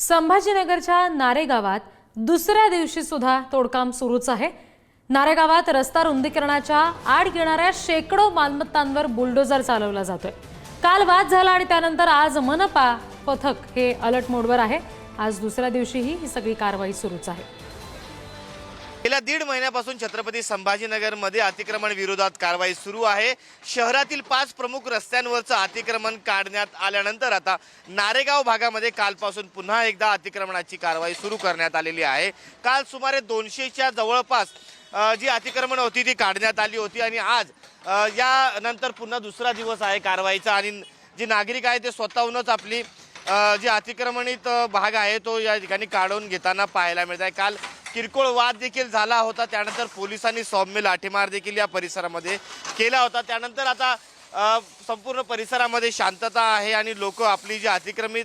संभाजीनगरच्या नारेगावात दुसऱ्या दिवशी सुद्धा तोडकाम सुरूच आहे. नारेगावात रस्ता रुंदीकरणाच्या आड येणाऱ्या शेकडो मालमत्तांवर बुलडोजर चालवला जातोय. काल वाद झाला आणि त्यानंतर आज मनपा पथक हे अलर्ट मोडवर आहे. आज दुसऱ्या दिवशीही ही सगळी कारवाई सुरूच आहे. गेल्या दीड महिन्यापासून छत्रपती संभाजीनगरमध्ये अतिक्रमण विरोधात कारवाई सुरू आहे. शहरातील पाच प्रमुख रस्त्यांवरचं अतिक्रमण काढण्यात आल्यानंतर आता नारेगाव भागामध्ये कालपासून पुन्हा एकदा अतिक्रमणाची कारवाई सुरू करण्यात आलेली आहे. काल सुमारे दोनशेच्या जवळपास जी अतिक्रमण होती ती काढण्यात आली होती आणि आज यानंतर पुन्हा दुसरा दिवस आहे कारवाईचा आणि जे नागरिक आहे ते स्वतःहूनच आपली जी जे अतिक्रमणित भाग आहे तो या ठिकाणी काढून घेताना पाहायला मिळत आहे. काल किरकोळ वाद देखील झाला होता. त्यानंतर पोलिसांनी सौम्य लाठीमार देखील या परिसरामध्ये केला होता. त्यानंतर आता संपूर्ण परिसरामध्ये शांतता आहे आणि लोक आपली जी अतिक्रमित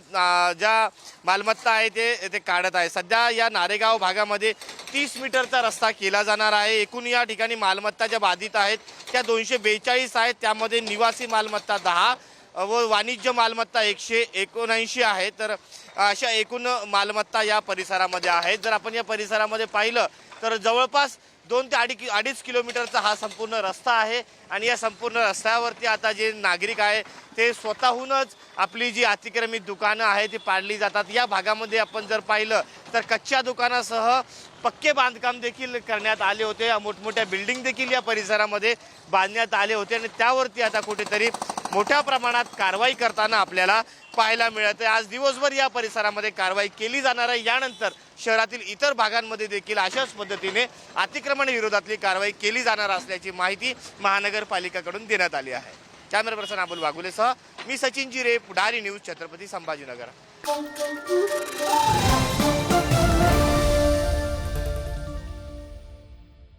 ज्या मालमत्ता आहे ते ते काढत आहे. सध्या या नारेगाव भागामध्ये तीस मीटरचा रस्ता केला जाणार आहे. एकूण या ठिकाणी मालमत्ता ज्या बाधित आहेत त्या दोनशे बेचाळीस आहेत. त्यामध्ये निवासी मालमत्ता दहा व वाणिज्य मालमत्ता एकशे एकोणऐंशी आहे. तर अशा एकूण मालमत्ता या परिसरामध्ये आहेत. जर आपण या परिसरामध्ये पाहिलं तर जवळपास दोन ते अडी अडीच किलोमीटरचा हा संपूर्ण रस्ता आहे. आणि या संपूर्ण रस्त्यावरती आता जे नागरिक आहे ते स्वतःहूनच आपली जी अतिक्रमित दुकानं आहे ती पाडली जातात. या भागामध्ये आपण जर पाहिलं तर कच्च्या दुकानासह पक्के बांधकाम देखील करण्यात आले होते. मोठमोठ्या बिल्डिंग देखील या परिसरामध्ये बांधण्यात आले होते. आणि त्यावरती आता कुठेतरी मोठ्या प्रमाणात कारवाई करताना आपल्याला पाहायला मिळत आज दिवसभर या परिसरामध्ये कारवाई केली जाणार आहे. यानंतर शहरातील इतर भागांमध्ये देखील अशाच पद्धतीने अतिक्रमण विरोधातली कारवाई केली जाणार असल्याची माहिती महानगरपालिकेकडून देण्यात आली आहे. कॅमेरा पर्सन अबुल वाघुलेसह मी सचिन जिरे पुढारी न्यूज छत्रपती संभाजीनगर.